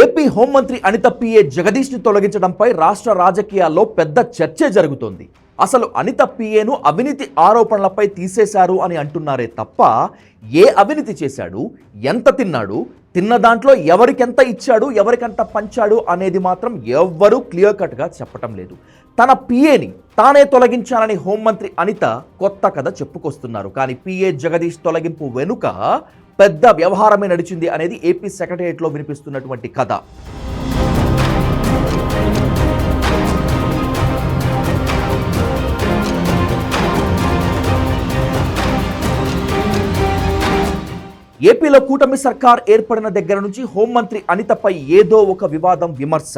AP హోంమంత్రి Anitha PA జగదీష్ని తొలగించడంపై రాష్ట్ర రాజకీయాల్లో పెద్ద చర్చే జరుగుతోంది. అసలు అనిత పిఏను అవినీతి ఆరోపణలపై తీసేశారు అని అంటున్నారే తప్ప ఏ అవినీతి చేశాడు? ఎంత తిన్నాడు? తిన్న దాంట్లో ఎవరికెంత ఇచ్చాడు? ఎవరికంత పంచాడు? అనేది మాత్రం ఎవ్వరూ క్లియర్ కట్గా చెప్పటం లేదు. తన పిఏని తానే తొలగించానని హోంమంత్రి అనిత కొత్త కథ చెప్పుకొస్తున్నారు. కానీ పిఏ జగదీష్ తొలగింపు వెనుక పెద్ద వ్యవహారమే నడిచింది అనేది ఏపీ సెక్రటరియట్లో వినిపిస్తున్నటువంటి కథ. ఏపీలో కూటమి సర్కార్ ఏర్పడిన దగ్గర నుంచి హోంమంత్రి అనితపై ఏదో ఒక వివాదం విమర్శ.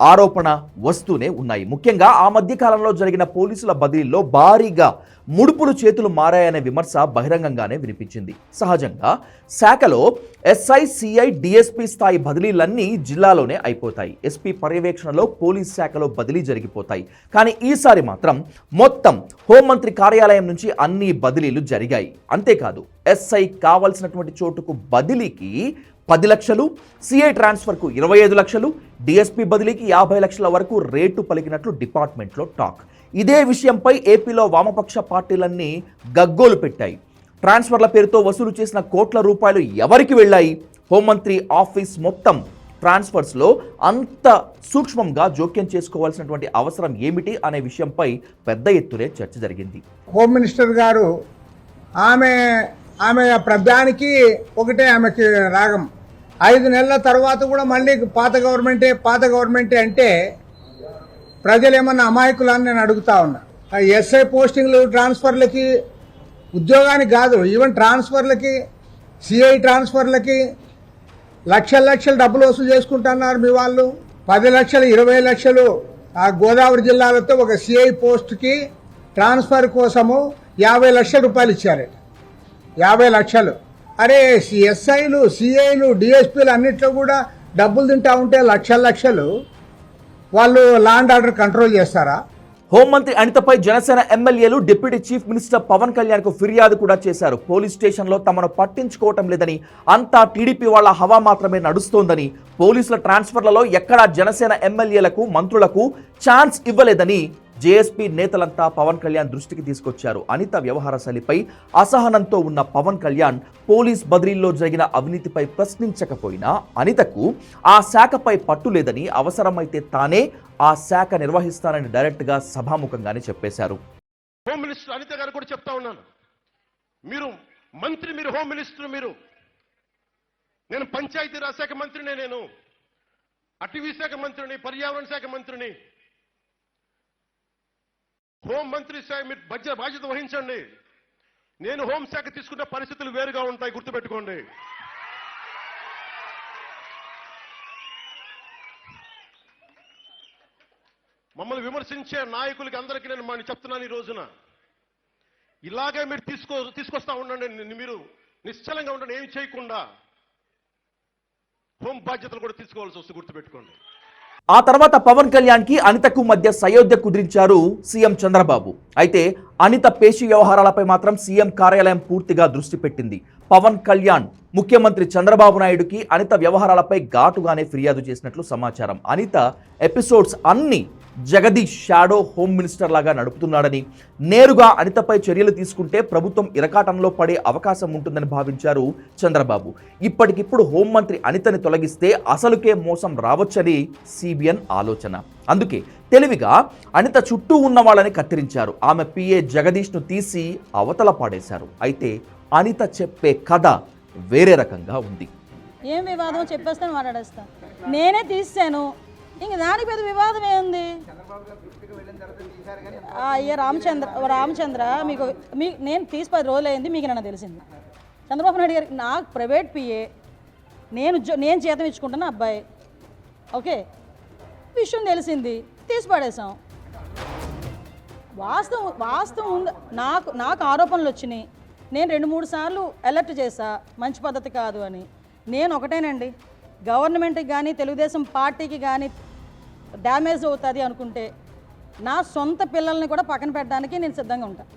ఆరోపణ వస్తూనే ఉన్నాయి. ముఖ్యంగా ఆ మధ్య కాలంలో జరిగిన పోలీసుల బదిలీలో భారీగా ముడుపులు చేతులు మారాయనే విమర్శ బహిరంగంగానే వినిపించింది. సహజంగా శాఖలో ఎస్ఐ సిఐ డిఎస్పీ స్థాయి బదిలీలన్నీ జిల్లాలోనే అయిపోతాయి. ఎస్పీ పర్యవేక్షణలో పోలీస్ శాఖలో బదిలీ జరిగిపోతాయి. కానీ ఈసారి మాత్రం మొత్తం హోంమంత్రి కార్యాలయం నుంచి అన్ని బదిలీలు జరిగాయి. అంతేకాదు ఎస్ఐ కావలసినటువంటి చోటుకు బదిలీకి పది లక్షలు సిఐ ట్రాన్స్ఫర్కు ఇరవై ఐదు లక్షలు డిఎస్పీ బదిలీకి యాభై లక్షల వరకు రేటు పలికినట్లు డిపార్ట్మెంట్లో టాక్. ఇదే విషయంపై ఏపీలో వామపక్ష పార్టీలన్నీ గగ్గోలు పెట్టాయి. ట్రాన్స్ఫర్ల పేరుతో వసూలు చేసిన కోట్ల రూపాయలు ఎవరికి వెళ్ళాయి? హోంమంత్రి ఆఫీస్ మొత్తం ట్రాన్స్ఫర్స్లో అంత సూక్ష్మంగా జోక్యం చేసుకోవాల్సినటువంటి అవసరం ఏమిటి అనే విషయంపై పెద్ద ఎత్తునే చర్చ జరిగింది. హోమ్ మినిస్టర్ గారు ఆమె ఆమె ప్రభానికి ఒకటే ఆమెకి రాగం. ఐదు నెలల తర్వాత కూడా మళ్ళీ పాత గవర్నమెంటే పాత గవర్నమెంటే అంటే ప్రజలు ఏమన్నా అమాయకులని నేను అడుగుతా ఉన్నా. ఆ ఎస్ఐ పోస్టింగ్లు ట్రాన్స్ఫర్లకి ఉద్యోగానికి కాదు ఈవెన్ ట్రాన్స్ఫర్లకి సిఐ ట్రాన్స్ఫర్లకి లక్షల లక్షలు డబ్బులు వసూలు చేసుకుంటున్నారు మీ వాళ్ళు. పది లక్షలు ఇరవై లక్షలు ఆ గోదావరి జిల్లాలతో ఒక సిఐ పోస్ట్కి ట్రాన్స్ఫర్ కోసము యాభై లక్షల రూపాయలు ఇచ్చారట. యాభై లక్షలు. అరే ఎస్ఐలు సిఐలు డిఎస్పీలు అన్నిట్లో కూడా డబ్బులు తింటా ఉంటే లక్షల లక్షలు. వాళ్ళు లాండ్ ఆర్డర్ కంట్రోల్ చేస్తారా? హోంమంత్రి అనితపై జనసేన ఎమ్మెల్యేలు డిప్యూటీ చీఫ్ మినిస్టర్ పవన్ కళ్యాణ్కు ఫిర్యాదు కూడా చేశారు. పోలీస్ స్టేషన్లో తమను పట్టించుకోవటం లేదని అంతా టీడీపీ వాళ్ళ హవా మాత్రమే నడుస్తోందని పోలీసుల ట్రాన్స్ఫర్లలో ఎక్కడా జనసేన ఎమ్మెల్యేలకు మంత్రులకు ఛాన్స్ ఇవ్వలేదని జేఎస్పీ నేతలంతా పవన్ కళ్యాణ్ దృష్టికి తీసుకొచ్చారు. అనిత వ్యవహార శైలిపై అసహనంతో ఉన్న పవన్ కళ్యాణ్ పోలీస్ బదిలీల్లో జరిగిన అవినీతిపై ప్రశ్నించకపోయినా అనితకు ఆ శాఖపై పట్టు లేదని అవసరమైతే తానే ఆ శాఖ నిర్వహిస్తానని డైరెక్ట్గా సభాముఖంగానే చెప్పేశారు. హోమ్ మినిస్టర్ అనిత గారు కూడా చెప్తా ఉన్నాను. మీరు మంత్రి మీరు హోమ్ మినిస్టర్ మీరు. నేను పంచాయతీరాజ్ శాఖ మంత్రినే నేను. అటవీ శాఖ మంత్రిని పర్యావరణ శాఖ మంత్రిని. హోం మంత్రి శాఖ మీరు బడ్జెట్ బాధ్యత వహించండి. నేను హోంశాఖ తీసుకున్న పరిస్థితులు వేరుగా ఉంటాయి గుర్తుపెట్టుకోండి. మమ్మల్ని విమర్శించే నాయకులకి అందరికీ నేను మనం చెప్తున్నాను ఈ రోజున. ఇలాగే మీరు తీసుకో తీసుకొస్తా ఉండండి మీరు నిశ్చలంగా ఉండండి ఏమి చేయకుండా. హోం బాధ్యతలు కూడా తీసుకోవాల్సి వస్తుంది గుర్తుపెట్టుకోండి. ఆ తర్వాత పవన్ కళ్యాణ్కి అనితకు మధ్య సయోధ్య కుదిరించారు సీఎం చంద్రబాబు. అయితే అనిత పేషి వ్యవహారాలపై మాత్రం సీఎం కార్యాలయం పూర్తిగా దృష్టి పెట్టింది. పవన్ కళ్యాణ్ ముఖ్యమంత్రి చంద్రబాబు నాయుడుకి అనిత వ్యవహారాలపై ఘాటుగానే ఫిర్యాదు చేసినట్లు సమాచారం. అనిత ఎపిసోడ్స్ అన్ని జగదీష్ షాడో హోమ్ మినిస్టర్ లాగా నడుపుతున్నాడని నేరుగా అనితపై చర్యలు తీసుకుంటే ప్రభుత్వం ఇరకాటంలో పడే అవకాశం ఉంటుందని భావించారు చంద్రబాబు. ఇప్పటికిప్పుడు హోంమంత్రి అనితని తొలగిస్తే అసలుకే మోసం రావచ్చని సిబిఎన్ ఆలోచన. అందుకే తెలివిగా అనిత చుట్టూ ఉన్న వాళ్ళని కత్తిరించారు. ఆమె పిఏ జగదీష్ను తీసి అవతల పాడేశారు. అయితే అనిత చెప్పే కథ వేరే రకంగా ఉంది. ఏం వివాదం? చెప్పేస్తాను మాట్లాడేస్తా. నేనే తీసాను ఇంక దానికి పెద్ద వివాదం ఏంది అయ్యా రామచంద్ర రామచంద్ర మీకు మీ నేను తీసి పది రోజులు అయింది మీకు నన్ను తెలిసింది? చంద్రబాబు నాయుడు గారికి నాకు ప్రైవేట్ పిఏ నేను నేను జీతం ఇచ్చుకుంటున్నా అబ్బాయి. ఓకే? విషయం తెలిసింది. తీసి పడేసాం వాస్తవం వాస్తవం ఉంది నాకు నాకు ఆరోపణలు వచ్చినాయి. నేను రెండు మూడు సార్లు అలర్ట్ చేశా. మంచి పద్ధతి కాదు అని. నేను ఒకటేనండి. గవర్నమెంట్కి కానీ తెలుగుదేశం పార్టీకి కానీ డ్యామేజ్ అవుతుంది అనుకుంటే నా సొంత పిల్లల్ని కూడా పక్కన పెట్టడానికి నేను సిద్ధంగా ఉంటాను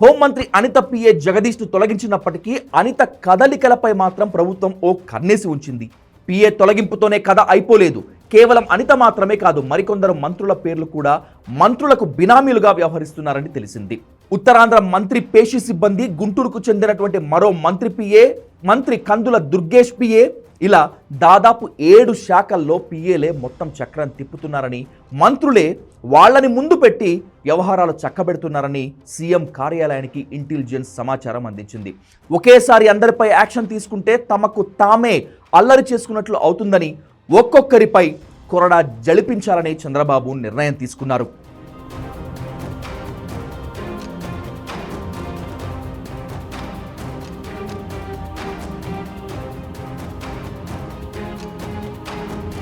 హోంమంత్రి అనిత పిఏ జగదీష్ను తొలగించినప్పటికీ అనిత కదలికలపై మాత్రం ప్రభుత్వం ఓ కన్నేసి ఉంచింది. పిఏ తొలగింపుతోనే కథ అయిపోలేదు. కేవలం అనిత మాత్రమే కాదు మరికొందరు మంత్రుల పేర్లు కూడా మంత్రులకు బినామీలుగా వ్యవహరిస్తున్నారని తెలిసింది. ఉత్తరాంధ్ర మంత్రి పేషి సిబ్బంది గుంటూరుకు చెందినటువంటి మరో మంత్రి పిఏ మంత్రి కందుల దుర్గేష్ పిఏ ఇలా దాదాపు ఏడు శాఖల్లో పిఏలే మొత్తం చక్రం తిప్పుతున్నారని మంత్రులే వాళ్ళని ముందు పెట్టి వ్యవహారాలు చక్కబెడుతున్నారని సీఎం కార్యాలయానికి ఇంటెలిజెన్స్ సమాచారం అందించింది. ఒకేసారి అందరిపై యాక్షన్ తీసుకుంటే తమకు తామే అల్లరి చేసుకున్నట్లు అవుతుందని ఒక్కొక్కరిపై కొరడా జలిపించాలని చంద్రబాబు నిర్ణయం తీసుకున్నారు.